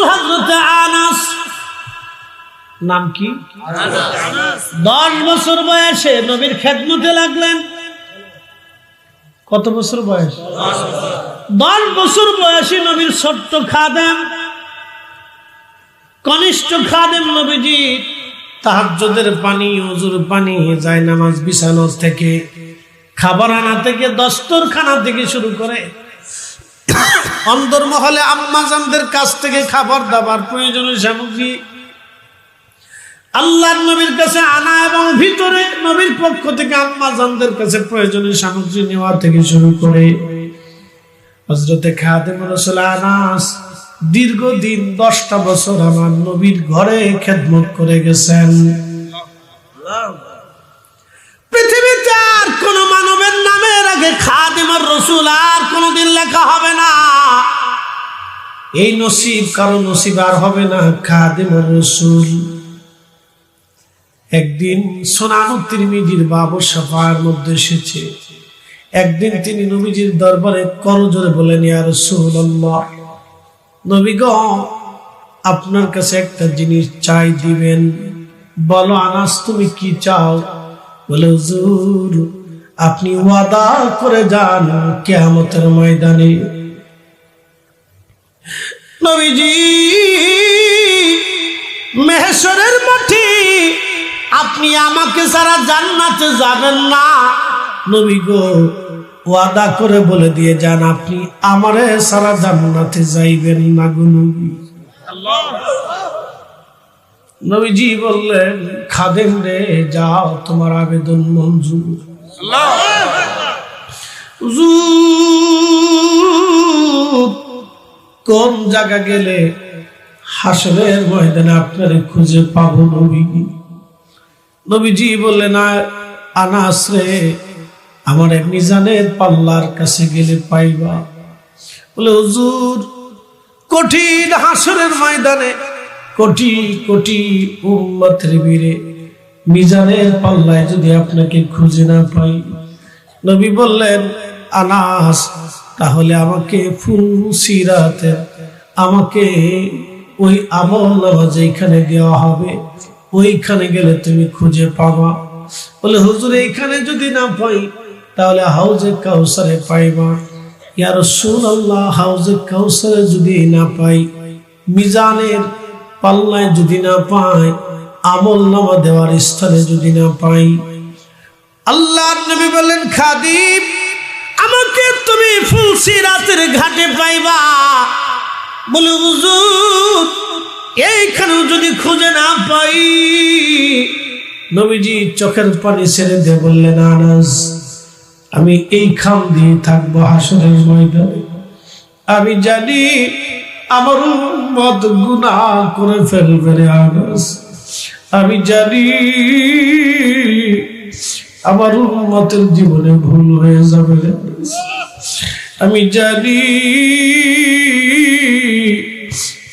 রসুল হজরত আনাস। নাম কি? দশ বছর বয়সে নবীর খেদমতে লাগলেন। কত বছর বয়স? দশ বছর। বয়সে নবীর ছোট্ট খাদেম কনিষ্ঠ খাদেম নবীজি তাহাজ্জুদের পানি অজুর পানি যায় নামাজ বিছানো থেকে খাবার আনা থেকে দস্তরখানা থেকে শুরু করে অন্দরমহলে আম্মাজানদের কাছ থেকে খাবার দাবার প্রয়োজনীয় সামগ্রী আল্লাহর নবীর কাছে আনা এবং ভিতরে নবীর পক্ষ থেকে আম্মাজানদের কাছে প্রয়োজনীয় সামগ্রী নেওয়া থেকে শুরু করে? হজরতে খাদেম রসুল আনাস দীর্ঘদিন দশটা বছর আমার নবীর ঘরে খেদমত করে গেছেন। পৃথিবীতে আর কোন মানবের নামের আগে খাদিমার রসুল আর কোনদিন লেখা হবে না। এই নসিব কারও নসিব আর হবে না, খাদিমার রসুল। একদিন সোনানু তিরমিজির বাবু সাফার মধ্যে এসেছে। একদিন তিনি নবীজির দরবারে করজোরে বলেন, ইয়া রাসূলুল্লাহ নবী গো আপনার কাছে একটা জিনিস চাই দিবেন। বলো আনাস তুমি কি চাও? বলে, হুজুর আপনি ওয়াদা করে যান কেয়ামতের ময়দানে। নবীজি মেহেশ্বরের মাটি আপনি আমাকে সারা জান্নাতে যাবেন না। নবী গো, ওয়াদা করে বলে দিয়ে যান, আপনি আমারে সারা জান্নাতে যাইবেন না গো নবী। নবীজি বললেন, খাদেম রে, যাও তোমার আবেদন মঞ্জুর। কোন জায়গা গেলে হাসরের ময়দানে আপনারে খুঁজে পাবো নবী নবীজি "আ- আনাস রে, আমার মিজানের পাল্লার কাছে গেলে পাইবা। বলে, হুজুর, কঠিন হাসরের ময়দানে কোটি কোটি উম্মতের বীরে মিজানের পাল্লায় যদি আপনাকে খুঁজে না পাই, নবী বললেন, আনাস, তাহলে আমাকে ফুল সিরাতে আমাকে ওই আমল যেখানে দেওয়া হবে, ওইখানে গেলে তুমি খুঁজে পাবা। বলে, হুজুর, এইখানে যদি না পাই, তাহলে হাউজে কাউসারে পাইবা। ইয়ার সুন আল্লাহ হাউজে কাউসারে যদি না পাই, মিজানের পাল্লায় যদি না পাই আমল নামা দেওয়ার স্থানে যদি না পাই। আল্লাহ নবী বলেন, খাদিম, আমাকে তুমি ফুলসি রাতের ঘাটে পাইবা। বলে, হুজুর, এইখানেও যদি খুঁজে না পাই। নবীজি চোখের পানি ছেড়ে দিয়ে বললেন, আনাস, আমি এই খাম দিয়ে থাকব হাসরের ময়দানে। আমি জানি আমার মত গুণা করে ফেলবে রে আনাস। আমি জানি আমার উন্মতের জীবনে ভুল হয়ে যাবে। আমি জানি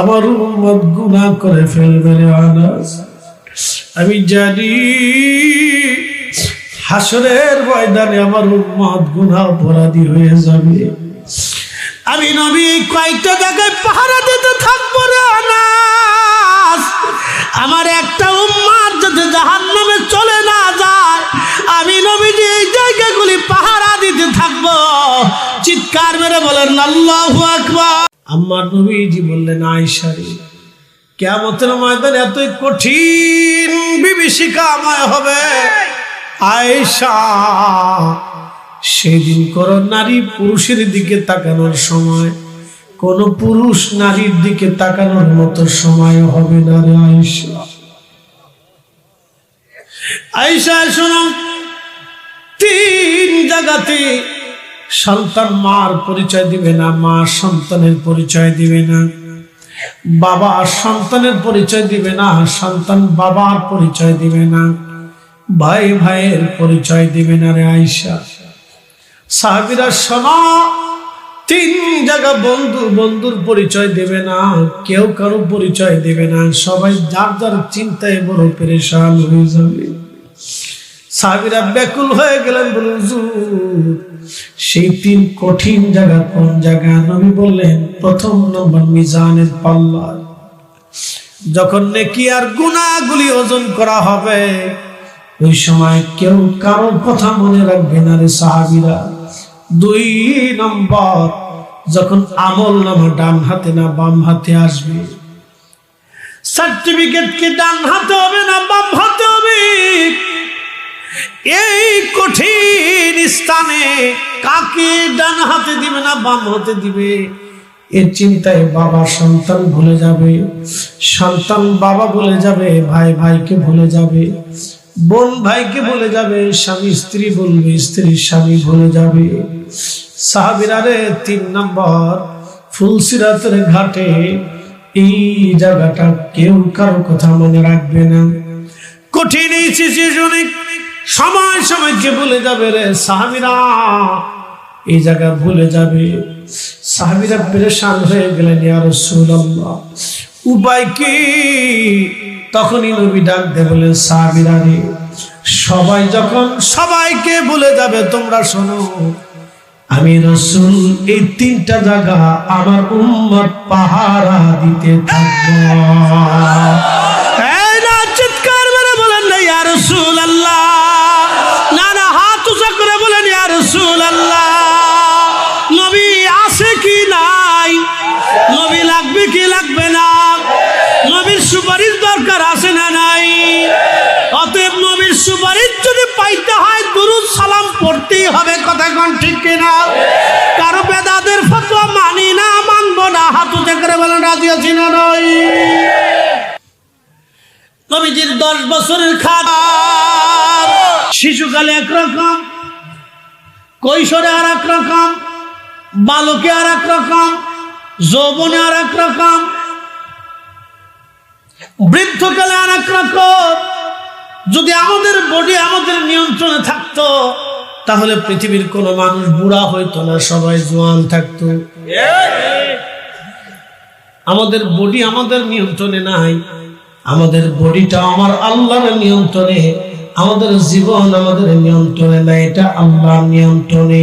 আমার উন্মত গুণা করে ফেলবে রে আনাস। আমি জানি হাসরের ময়দানে আমার উন্মত গুণা অপরাধী হয়ে যাবে। আমি নবী কয়েকটা জায়গায় পাহারা দিতে থাকব রে আমার একটা উম্মার যাতে জাহান নামে চলে না যায়, আমি নবীজি এই জায়গাগুলি পাহারা দিতে থাকব। চিৎকার মেরে বলেন, আল্লাহু আকবার। আমার নবীজি বললেন আয়সারি কেমতের ময়দান এতই কঠিন বিভীষিকাময় হবে। আয়েশা, সেদিন কোন নারী পুরুষের দিকে তাকানোর সময় কোন পুরুষ নারীর দিকে তাকানোর মতো সময় হবে না রে আয়েশা। আয়েশা, শোনো। তিন জায়গাতে সন্তান মার পরিচয় দিবে না, মা সন্তানের পরিচয় দিবে না, বাবা সন্তানের পরিচয় দিবে না, সন্তান বাবার পরিচয় দিবে না, ভাই ভাইয়ের পরিচয় দিবে না রে আয়সা সাহাবিরা, শোনা। তিন জায়গা বন্ধু, বন্ধুর পরিচয় দেবে না, কেউ কারও পরিচয় দেবে না। সবাই যার যার চিন্তায় বড় পেরেশান হয়ে যাবে। সাহাবিরা ব্যাকুল হয়ে গেলেন বলে, হুজুর, সেই তিন কঠিন জায়গা কোন জায়গা? নবী বললেন, প্রথম নম্বর মিজানের পাল্লা যখন নেকি আর গুণাগুলি ওজন করা হবে, ওই সময় কেউ কারও কথা মনে রাখবে না রে সাহাবিরা। দুই নম্বর, যখন আমল নামা ডান হাতে না বাম হাতে আসবে। সার্টিফিকেট কি ডান হাতে হবে না বাম হাতে হবে? এই কঠিন স্থানে কাকে ডান হাতে দিবে না বাম হাতে দিবে? এ চিন্তায় বাবা সন্তান ভুলে যাবে। সন্তান বাবা ভুলে যাবে, ভাই ভাইকে ভুলে যাবে। বোন ভাইকে ভুলে যাবে, স্বামী স্ত্রী বলবে স্ত্রী স্বামী ভুলে যাবে। সাহাবিরারে তিন নম্বর ফুলসিরাতের ঘাটে এই জায়গাটা কেউ কারও কথা মনে রাখবে না। কঠিন এই সময় সময়কে ভুলে যাবে রে সাহাবিরা, এই জায়গা ভুলে যাবে। সাহাবিরা পেরেশান হয়ে গেলেন, ইয়া রাসূলুল্লাহ। উপায় কি? তখনই নবী ডাক দিয়ে বলেন সাহাবিরা রে সবাই যখন সবাইকে বলে যাবে, তোমরা শোনো, আমি রসুল এই তিনটা জায়গা আমার উম্মত পাহারা দিতে থাকব। চিৎকার মেরে বলেন না ইয়া রসুল আল্লাহ সালাম পড়তেই হবে কথা কোন ঠিক কিনা? কারও বেদাদের ফতোয়া মানি না, মানবো না। হাত উঁচা করে বলেন, রাজি আছি না নয় নবীজির দশ বছরের খাবার, শিশুকালে একরকম, কৈশোরে আর এক রকম বালকে আর এক রকম যৌবনে আর এক রকম বৃদ্ধকালে আর এক রকম যদি আমাদের বডি আমাদের নিয়ন্ত্রণে থাকতো, তাহলে পৃথিবীর কোনো মানুষ বুড়া হইতো না, সবাই জোয়ান থাকতো। আমাদের বডি আমাদের নিয়ন্ত্রণে নাই, আমাদের বডিটা আমার আল্লাহর নিয়ন্ত্রণে, আমাদের জীবন আমাদের নিয়ন্ত্রণে না এটা আল্লাহর নিয়ন্ত্রণে।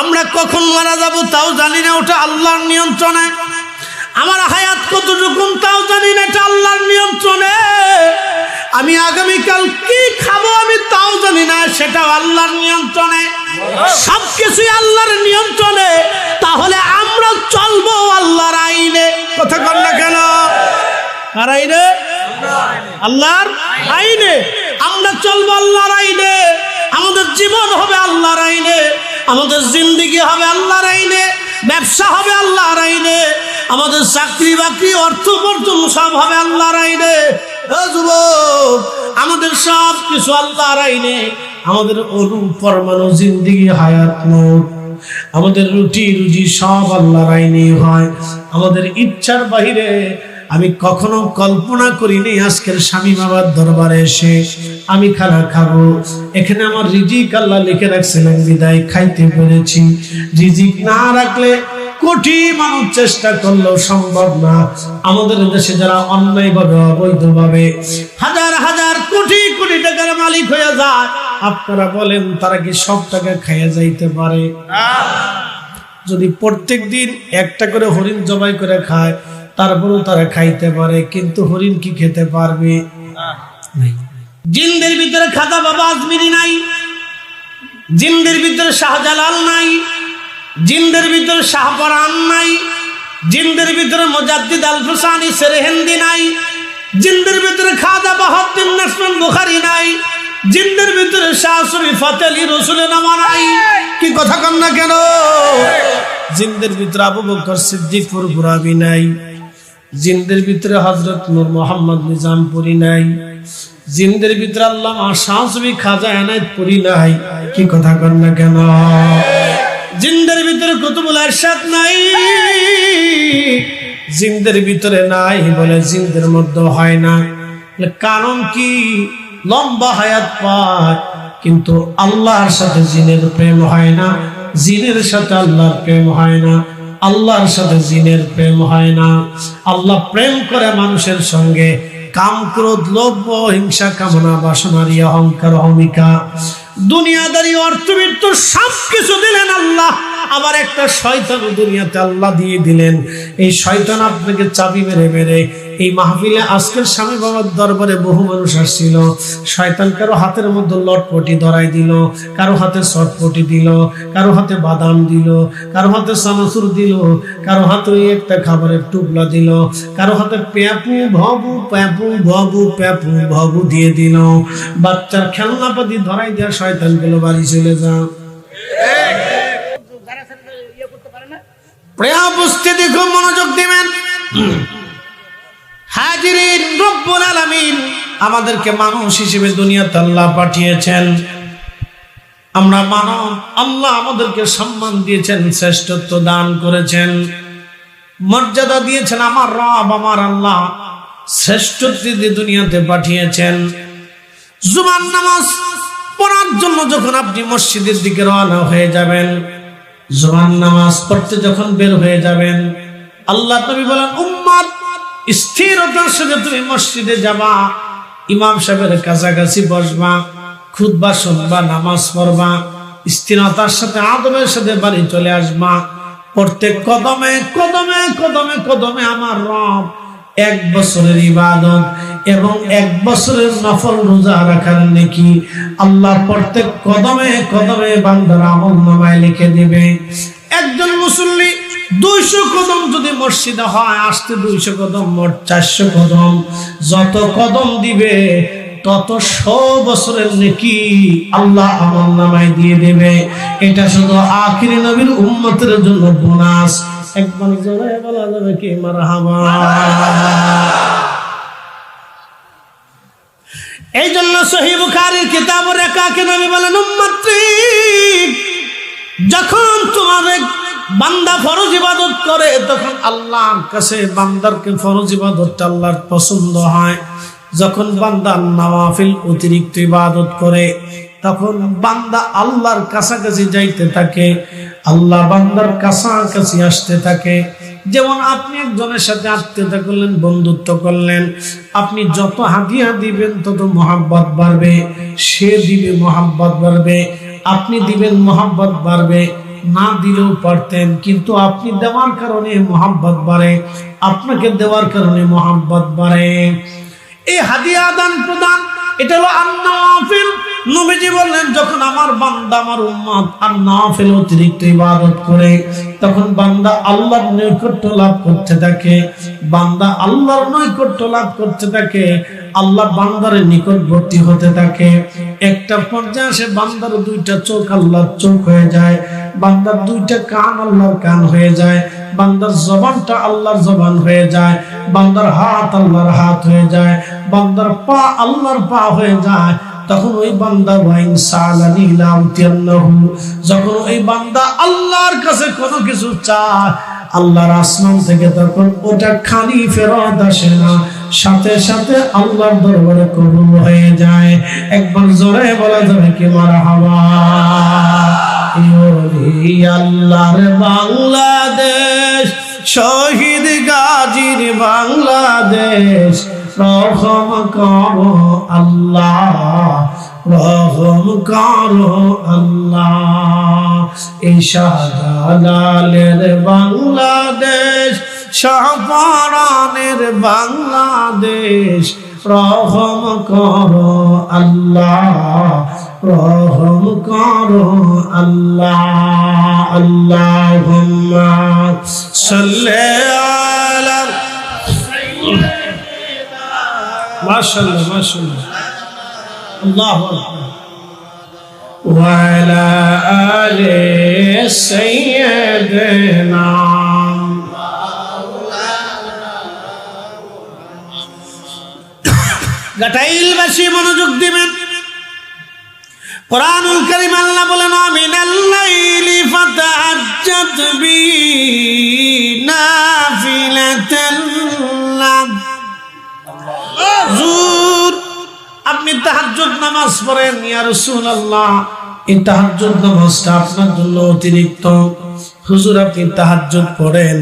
আমরা কখন মারা যাব তাও জানি না, ওটা আল্লাহর নিয়ন্ত্রণে। আমার হায়াত কতটুকু তাও জানি না, এটা আল্লাহর নিয়ন্ত্রণে। আমি আগামীকাল কি খাব আমি তাও জানি না, সেটাও আল্লাহর নিয়ন্ত্রণে। সবকিছুই আল্লাহর নিয়ন্ত্রণে। তাহলে আমরা চলবো আল্লাহর আইনে। কথা কর না কেন? কার আইনে? আল্লাহর আইনে। আমরা চলবো আল্লাহর আইনে। আমাদের জীবন হবে আল্লাহর আইনে। আমাদের জিন্দিগি হবে আল্লাহর আইনে। ব্যবসা হবে আল্লাহর আইনে। আমাদের চাকরি বাকরি অর্থ উপার্জন সব হবে আল্লাহর আইনে। আমাদের সব কিছু আল্লাহর আইনে আমাদের অনু পরমাণু জিন্দিগি হায়াত আমাদের রুটি রুজি সব আল্লাহর আইনে হয়। আমাদের ইচ্ছার বাহিরে আমি কখনো কল্পনা করিনি আজকের স্বামী বাবার দরবারে এসে আমি খানা খাব। এখানে আমার রিজিক আল্লাহ লিখে রাখছিলেন, বিদায় খাইতে পেরেছি। রিজিক না রাখলে কোটি মানুষ চেষ্টা করলেও সম্ভব না। আমাদের দেশে যারা অন্যায় ভাবে অবৈধ ভাবে হাজার হাজার কোটি কোটি টাকার মালিক হয়ে যায় আপনারা বলেন তারা কি সব টাকা খাইয়া যাইতে পারে? যদি প্রত্যেক দিন একটা করে হরিণ জবাই করে খায় তারপরেও তারা খাইতে পারে কিন্তু হরিণ কি খেতে পারবে। জিনদের ভিতরে খাতা বাবা আজমিরি নাই জিনদের ভিতরে শাহজালাল নাই জিনদের ভিতরে শাহপরান নাই, জিনদের ভিতরে মোজাদ্দিদ আল ফুসানি সেরেহেন্দি নাই, জিনদের ভিতরে খাদা বাহাদ্দিন নাসমান বুখারি নাই, জিনদের ভিতরে শাহ শরীফ আলী রসুলে নামা নাই। কি কথা কন না কেন? জিনদের ভিতরে আবু বকর সিদ্দিক ফুরফুরাবি নাই, জিনদের ভিতরে হজরত নূর মোহাম্মদ নিজামপুরি নাই, জিনদের ভিতরে আল্লাহ শাহসবি খাজা এনায়তপুরি নাই। কি কথা কন না কেন? জিনদের ভিতরে কুতুবুল আরশাদ নাই। জিনদের ভিতরে নাই বলে জিন্দের মধ্যে হয় না। কারণ কি? লম্বা হায়াত পায়, কিন্তু আল্লাহর সাথে জিনের প্রেম হয় না। জিনের সাথে আল্লাহর প্রেম হয় না। আল্লাহর সাথে জিনের প্রেম হয় না। আল্লাহ প্রেম করে মানুষের সঙ্গে। কাম, ক্রোধ, লোভ হিংসা কামনা বাসনারি অহংকার, অহমিকা। দুনিয়াদারি, অর্থবিত্ত সব কিছু দিলেন আল্লাহ। আবার একটা শয়তান দুনিয়াতে আল্লাহ দিয়ে দিলেন। এই শয়তান আপনাকে চাবি মেরে মেরে এই মাহফিলে আজকের স্বামী বাবার দরবারে বহু মানুষ আসছিল। শয়তান কারও হাতের মধ্যে লটপটি ধরাই দিল, কারও হাতে চটপটি দিল, কারও হাতে বাদাম দিল, কারও হাতে সানাসুর দিল, কারও হাতে একটা খাবারের টুকলা দিল, কারও হাতে প্যাপু ভবু প্যাপু ভবু প্যাপু ভবু দিয়ে দিল। বাচ্চার খেলনাপাতি ধরাই দেওয়া শয়তানগুলো বাড়ি চলে যা প্রিয় উপস্থিতি খুব মনোযোগ দিবেন। হাজিরিন, রব্বুল আলামিন আমাদেরকে মানুষ হিসেবে দুনিয়াতে আল্লাহ পাঠিয়েছেন। আমরা মানব, আল্লাহ আমাদেরকে সম্মান দিয়েছেন, শ্রেষ্ঠত্ব দান করেছেন। মর্যাদা দিয়েছেন আমার রব, আমার আল্লাহ। শ্রেষ্ঠত্ব দুনিয়াতে পাঠিয়েছেন। জুমার নামাজ পড়ার জন্য যখন আপনি মসজিদের দিকে রওনা হয়ে যাবেন, জুমার নামাজ পড়তে যখন বের হয়ে যাবেন, আল্লাহ নবী বলেন উম্মাদ স্থিরতার সাথে তুমি মসজিদে যাবা, ইমাম সাহেবের কাছাকাছি বসবা খুদবা শুনবা, নামাজ পড়বা, স্থিরতার সাথে আদবের সাথে বাড়ি চলে আসবা। প্রত্যেক কদমে কদমে কদমে কদমে আমার রব এক বছরের ইবাদত এবং এক বছরের নফল রোজা রাখার নাকি আল্লাহ প্রত্যেক কদমে কদমে বান্দার আমল নামায় লিখে দিবে। একজন মুসল্লি দুইশো কদম যদি মসজিদে হয়, আসতে দুইশো কদম, মোট চারশো কদম। যত কদম দিবে, তত শো বছরের নাকি আল্লাহ আমল নামায় দিয়ে দেবে। এটা শুধু আখিরি নবীর উম্মতের জন্য বোনাস। একবার জোরে বলা যাবে কি? এই জন্য সহি বুখারীর কিতাব রেখাকে নবী বলেন উম্মত্রী যখন তোমার বান্দা ফরজ ইবাদত করে, তখন আল্লাহর কাছে বান্দারকে ফরজ ইবাদতটা আল্লাহর পছন্দ হয়। যখন বান্দা নওয়াফিল অতিরিক্ত ইবাদত করে, তখন বান্দা আল্লাহর কাছাকাছি যাইতে থাকে, আল্লাহ বান্দার কাছাকাছি আসতে থাকে। যেমন আপনি একজনের সাথে আত্মীয়তা করলেন, বন্ধুত্ব করলেন, আপনি যত হাতিয়া দিবেন, তত মহাব্বত বাড়বে, সে দিবে মহাব্বত বাড়বে, আপনি দিবেন মহাব্বত বাড়বে। না দিলেও পারতেন, কিন্তু আপনি দেওয়ার কারণে মহাব্বত বাড়ে, আপনাকে দেওয়ার কারণে মহাব্বত বাড়ে। এই হাদিয়া আদান প্রদান, এটা হলো আন্নাফিল। নবীজি বললেন, যখন আমার বান্দা, আমার উম্মত অতিরিক্ত ইবাদত করে, তখন বান্দা আল্লাহর নৈকট্য লাভ করতে থাকে বান্দা আল্লাহর নৈকট্য লাভ করতে থাকে আল্লাহ বান্দারের নিকটবর্তী হতে থাকে একটা পর্যায়ে সে বান্দার দুইটা চোখ আল্লাহর চোখ হয়ে যায় বান্দার দুইটা কান আল্লাহর কান হয়ে যায়, বান্দার জবানটা আল্লাহর জবান হয়ে যায়, বান্দার হাত আল্লাহর হাত হয়ে যায়, বান্দার পা আল্লাহর পা হয়ে যায়। তখন ওই বান্দা ওয়াইন সালানি লাউতিয়ান্নাহু যখন ওই বান্দা আল্লাহর কাছে কোনো কিছু চায়, আল্লাহর আসমান থেকে তখন ওটা খালি ফেরত আসে না। সাথে সাথে আল্লাহর দরবারে কবুল হয়ে যায়। একবার জোরে বলা যাবে কি মারা হাওয়া আল্লাহর বাংলাদেশ, শহীদ গাজীর বাংলাদেশ, রহম করো আল্লাহ, রহম করো আল্লাহ। এই বাংলাদেশ শাহপরানের বাংলাদেশ রহম করো আল্লাহ রহম করো আল্লাহ আল্লাহুম্মা সাল্লি আলা মাশাআল্লাহ মাশাআল্লাহ আল্লাহু আকবার وعلى آل سيدنا গাটাইলবাসী মনোযোগ দিবেন। কোরআনুল কারীম আল্লাহ বলেন আমিনাল লাইলি ফাতাহাজ্জাত বি নাফিলাতান হুজুর আপনি তাহাজ্জুদ নামাজ পড়েন ইয়া রাসূলুল্লাহ। এই তাহাজ্জুদ নামাজটা আপনার জন্য অতিরিক্ত। হুজুর আপনি তাহাজ্জুদ পড়েন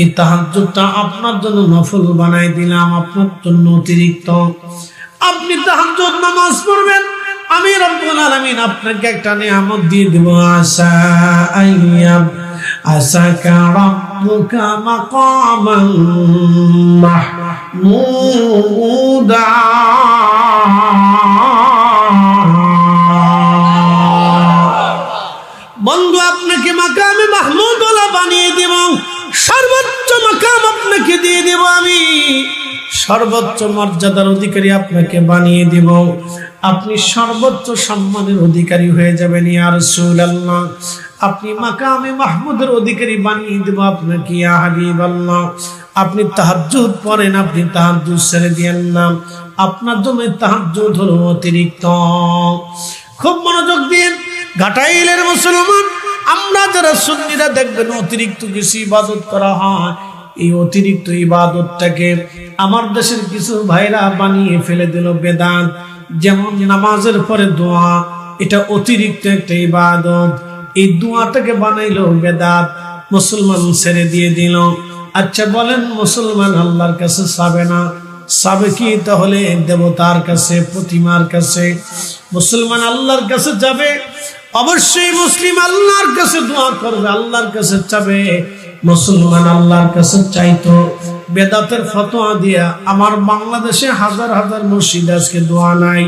এই তাহাজ্জুদটা আপনার জন্য নফল বানাই দিলাম আপনার জন্য অতিরিক্ত। আপনি তাহাজ্জুদ নামাজ পড়বেন। আমি রব্বুল আলামিন আপনাকে একটা নিয়ামত দিয়ে দেব। আশা আইয়াম আশাকা রাব্বুকা মাকামান মাহমুদা। বন্ধু, আপনাকে মাকামে মাহমুদ বানিয়ে দেব। সর্বোচ্চ মাকাম আপনাকে দিয়ে দেব আমি। সর্বোচ্চ মর্যাদার অধিকারী আপনাকে বানিয়ে দেব। আপনি সর্বোচ্চ সম্মানের অধিকারী হয়ে যাবেন ইয়ার আল্লাহ আপনি মাকামে মাহমুদের অধিকারী বানিয়ে দেব আপনাকে, ইয়া হাবিব আল্লাহ আপনি তাহাজ্জুদ পড়েন, আপনি তাহাজ্জুদ ছেড়ে দিয়েন না। আপনার জন্য তাহাজ্জুদ হলো অতিরিক্ত। খুব মনোযোগ দিন ঘাটাইলের মুসলমান আমরা যারা সুন্নিরা দেখবেন অতিরিক্ত কিছু ইবাদত করা হয়। এই অতিরিক্ত ইবাদতটাকে আমার দেশের কিছু ভাইরা বানিয়ে ফেলে দিল বেদান যেমন নামাজের পরে দোয়া, এটা অতিরিক্ত একটা ইবাদত। এই দোয়াটাকে বানাইলো বেদাত, মুসলমান ছেড়ে দিয়ে দিল। আচ্ছা বলেন মুসলমান আল্লাহর কাছে সাবে না? সাবে কি তাহলে দেবতার কাছে, প্রতিমার কাছে? মুসলমান আল্লাহর কাছে যাবে? অবশ্যই মুসলিম আল্লাহর কাছে দোয়া করবে, আল্লাহর কাছে চাবে, মুসলমান আল্লাহর কাছে চাইতো। বেদাতের ফতোয়া দিয়া, আমার বাংলাদেশে হাজার হাজার মসজিদ আজকে দোয়া নাই।